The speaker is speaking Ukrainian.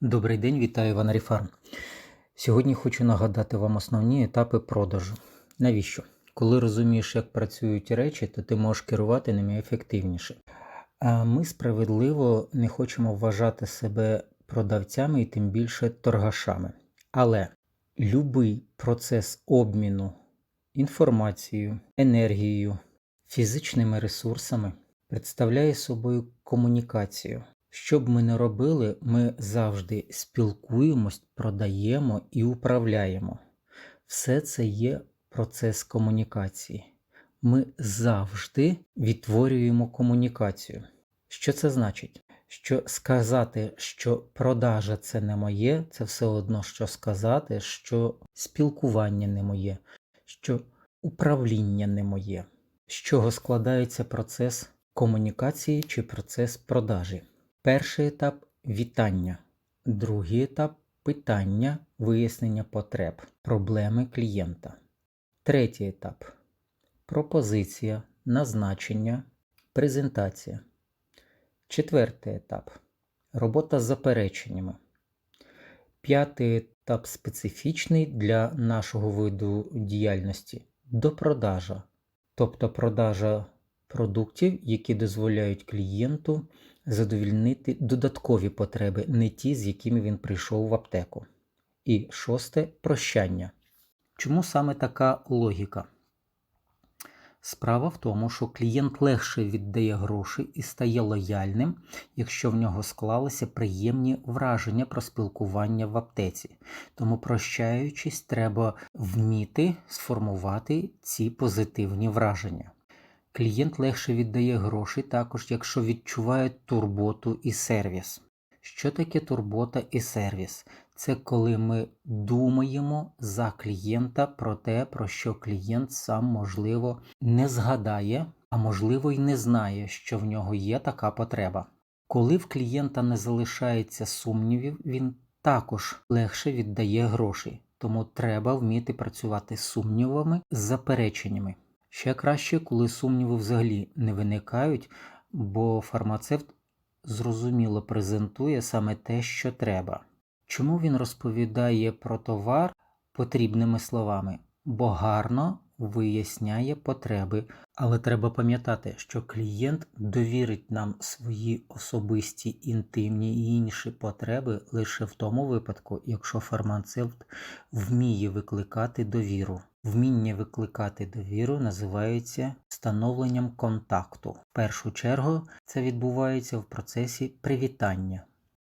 Добрий день, вітаю Ванері Фарм. Сьогодні хочу нагадати вам основні етапи продажу. Навіщо? Коли розумієш, як працюють речі, то ти можеш керувати ними ефективніше. А ми справедливо не хочемо вважати себе продавцями і тим більше торгашами. Але любий процес обміну інформацією, енергією, фізичними ресурсами представляє собою комунікацію. Що б ми не робили, ми завжди спілкуємось, продаємо і управляємо. Все це є процес комунікації. Ми завжди відтворюємо комунікацію. Що це значить? Що сказати, що продажа це не моє, це все одно, що сказати, що спілкування не моє, що управління не моє. З чого складається процес комунікації чи процес продажі? Перший етап вітання, другий етап питання, вияснення потреб, проблеми клієнта. Третій етап пропозиція, назначення, презентація. Четвертий етап робота з запереченнями. П'ятий етап специфічний для нашого виду діяльності допродажа, тобто продажа продуктів, які дозволяють клієнту задовільнити додаткові потреби, не ті, з якими він прийшов в аптеку. І шосте прощання. Чому саме така логіка? Справа в тому, що клієнт легше віддає гроші і стає лояльним, якщо в нього склалися приємні враження про спілкування в аптеці. Тому, прощаючись, треба вміти сформувати ці позитивні враження. Клієнт легше віддає гроші також, якщо відчуває турботу і сервіс. Що таке турбота і сервіс? Це коли ми думаємо за клієнта про те, про що клієнт сам, можливо, не згадає, а можливо й не знає, що в нього є така потреба. Коли в клієнта не залишається сумнівів, він також легше віддає гроші, тому треба вміти працювати з сумнівами, з запереченнями. Ще краще, коли сумніви взагалі не виникають, бо фармацевт зрозуміло презентує саме те, що треба. Чому він розповідає про товар потрібними словами? Бо гарно виясняє потреби, але треба пам'ятати, що клієнт довірить нам свої особисті інтимні і інші потреби лише в тому випадку, якщо фармацевт вміє викликати довіру. Вміння викликати довіру називається встановленням контакту. В першу чергу це відбувається в процесі привітання.